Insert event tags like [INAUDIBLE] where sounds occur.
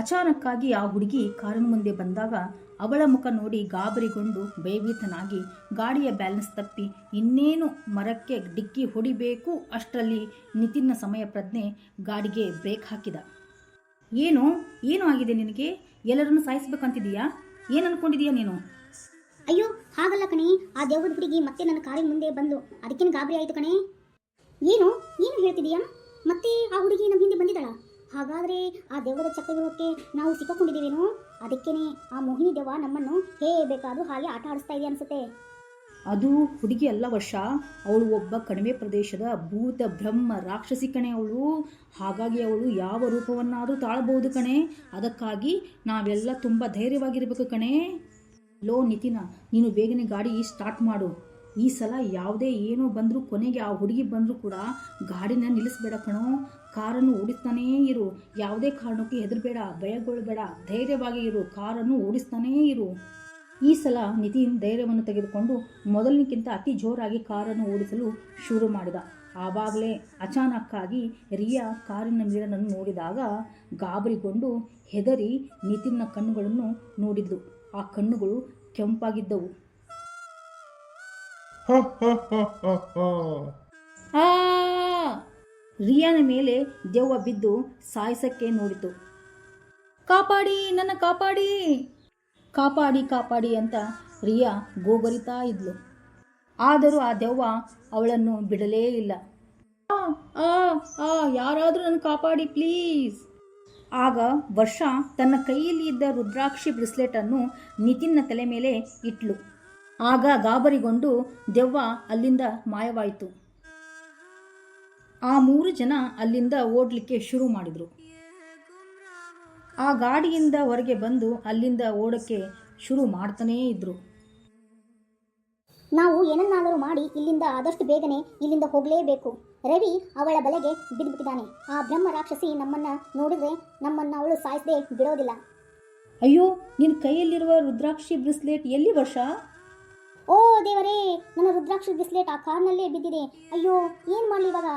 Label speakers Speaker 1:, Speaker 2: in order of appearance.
Speaker 1: ಅಚಾನಕ್ಕಾಗಿ ಆ ಹುಡುಗಿ ಕಾರಿನ ಮುಂದೆ ಬಂದಾಗ ಅವಳ ಮುಖ ನೋಡಿ ಗಾಬರಿಗೊಂಡು ಭಯಭೀತನಾಗಿ ಗಾಡಿಯ ಬ್ಯಾಲೆನ್ಸ್ ತಪ್ಪಿ ಇನ್ನೇನು ಮರಕ್ಕೆ ಡಿಕ್ಕಿ ಹೊಡಿಬೇಕು ಅಷ್ಟರಲ್ಲಿ ನಿತಿನ್ನ ಸಮಯ ಪ್ರಜ್ಞೆ ಗಾಡಿಗೆ ಬ್ರೇಕ್ ಹಾಕಿದ. ಏನು? ಏನು ಆಗಿದೆ ನಿನಗೆ? ಎಲ್ಲರನ್ನು ಸಾಯಿಸ್ಬೇಕಂತಿದೀಯಾ ಏನು ಅನ್ಕೊಂಡಿದೀಯಾ ನೀನು?
Speaker 2: ಅಯ್ಯೋ, ಹಾಗಲ್ಲ ಕಣಿ. ಆ ದೇವದ ಹುಡುಗಿ ಮತ್ತೆ ನನ್ನ ಕಾರಿನ ಮುಂದೆ ಬಂದು ಅದಕ್ಕೇನು ಗಾಬರಿ ಆಯಿತು ಕಣೆ? ಏನು? ಏನು ಹೇಳ್ತಿದೀಯಾ ಮತ್ತೆ ಆ ಹುಡುಗಿ ಹಾಗಾದ್ರೆ ಆ ದೇವರ ಚಕ್ರವ್ಯೂಹಕ್ಕೆ ನಾವು ಸಿಕ್ಕಾಕೊಂಡಿದ್ದೀವೇನೋ? ಅದಕ್ಕೇನೆ ಆ ಮೋಹಿನಿ ದೇವ ನಮ್ಮನ್ನು ಹೇ ಬೇಕಾದ್ರೂ ಹಾಗೆ ಆಟ ಆಡಿಸ್ತಾ ಇದೆ ಅನ್ಸುತ್ತೆ.
Speaker 1: ಅದು ಹುಡುಗಿ ಅಲ್ಲ ವರ್ಷ. ಅವಳು ಒಬ್ಬ ಕಣಿವೆ ಪ್ರದೇಶದ ಭೂತ ಬ್ರಹ್ಮ ರಾಕ್ಷಸಿ ಕಣೆ ಅವಳು. ಹಾಗಾಗಿ ಅವಳು ಯಾವ ರೂಪವನ್ನಾದರೂ ತಾಳಬಹುದು ಕಣೆ. ಅದಕ್ಕಾಗಿ ನಾವೆಲ್ಲ ತುಂಬ ಧೈರ್ಯವಾಗಿರಬೇಕು ಕಣೆ. ಲೋ ನಿತಿನ, ನೀನು ಬೇಗನೆ ಗಾಡಿ ಸ್ಟಾರ್ಟ್ ಮಾಡು. ಈ ಸಲ ಯಾವುದೇ ಏನೋ ಬಂದರೂ, ಕೊನೆಗೆ ಆ ಹುಡುಗಿ ಬಂದರೂ ಕೂಡ ಗಾಡಿನ ನಿಲ್ಲಿಸ್ಬೇಡ ಕಣೋ. ಕಾರನ್ನು ಓಡಿಸ್ತಾನೇ ಇರು. ಯಾವುದೇ ಕಾರಣಕ್ಕೂ ಹೆದರಬೇಡ ಭಯಗೊಳ್ಳಬೇಡ ಧೈರ್ಯವಾಗಿ ಇರು. ಕಾರನ್ನು ಓಡಿಸ್ತಾನೇ ಇರು. ಈ ಸಲ ನಿತಿನ್ ಧೈರ್ಯವನ್ನು ತೆಗೆದುಕೊಂಡು ಮೊದಲಿನಕ್ಕಿಂತ ಅತಿ ಜೋರಾಗಿ ಕಾರನ್ನು ಓಡಿಸಲು ಶುರು ಮಾಡಿದ. ಆವಾಗಲೇ ಅಚಾನಕ್ಕಾಗಿ ರಿಯಾ ಕಾರಿನ ಮೀರನನ್ನು ನೋಡಿದಾಗ ಗಾಬರಿಗೊಂಡು ಹೆದರಿ ನಿತಿನ್ನ ಕಣ್ಣುಗಳನ್ನು ನೋಡಿದ್ಲು. ಆ ಕಣ್ಣುಗಳು ಕೆಂಪಾಗಿದ್ದವು. [LAUGHS] ರಿಯಾನ ಮೇಲೆ ದೆವ್ವ ಬಿದ್ದು ಸಾಯಿಸಕ್ಕೆ ನೋಡಿತು. ಕಾಪಾಡಿ ನನ್ನ ಕಾಪಾಡಿ. ಕಾಪಾಡಿ ಕಾಪಾಡಿ ಅಂತ ರಿಯಾ ಗೋಬರಿತಾ ಇದ್ಲು. ಆದರೂ ಆ ದೆವ್ವ ಅವಳನ್ನು ಬಿಡಲೇ ಇಲ್ಲ. ಆ, ಆ, ಯಾರಾದರೂ ನನ್ನ ಕಾಪಾಡಿ ಪ್ಲೀಸ್. ಆಗ ವರ್ಷ ತನ್ನ ಕೈಯಲ್ಲಿ ಇದ್ದ ರುದ್ರಾಕ್ಷಿ ಬ್ರಿಸ್ಲೆಟನ್ನು ನಿತಿನ್ನ ತಲೆ ಮೇಲೆ ಇಟ್ಲು. ಆಗ ಗಾಬರಿಗೊಂಡು ದೆವ್ವ ಅಲ್ಲಿಂದ ಮಾಯವಾಯಿತು. ಆ ಮೂರು ಜನ ಅಲ್ಲಿಂದ ಓಡಲಿಕ್ಕೆ ಶುರು ಮಾಡಿದರು. ಆ ಗಾಡಿಯಿಂದ ಹೊರಗೆ ಬಂದು ಅಲ್ಲಿಂದ ಓಡೋಕ್ಕೆ ಶುರು ಮಾಡ್ತಾನೇ ಇದ್ರು.
Speaker 2: ನಾವು ಏನನ್ನಾದರೂ ಮಾಡಿ ಇಲ್ಲಿಂದ ಆದಷ್ಟು ಬೇಗನೆ ಇಲ್ಲಿಂದ ಹೋಗಲೇಬೇಕು. ರವಿ ಅವಳ ಬಲೆಗೆ ಬಿದ್ದುಬಿಟ್ಟಿದ್ದಾನೆ ಆ ಬ್ರಹ್ಮ ರಾಕ್ಷಸಿ ನಮ್ಮನ್ನ ನೋಡಿದ್ರೆ ನಮ್ಮನ್ನ ಅವಳು ಸಾಯಿಸದೆ ಬಿಡೋದಿಲ್ಲ.
Speaker 1: ಅಯ್ಯೋ ನಿನ್ನ ಕೈಯಲ್ಲಿರುವ ರುದ್ರಾಕ್ಷಿ ಬ್ರಿಸ್ಲೆಟ್ ಎಲ್ಲಿ ವರ್ಷ?
Speaker 2: ಓ ದೇವರೇ ನನ್ನ ರುದ್ರಾಕ್ಷ ಬಿಸ್ಲೇಟ್ ಆ ಕಾರ್ನಲ್ಲೇ ಬಿದ್ದಿದೆ. ಅಯ್ಯೋ ಏನು ಮಾಡಲಿ ಇವಾಗ?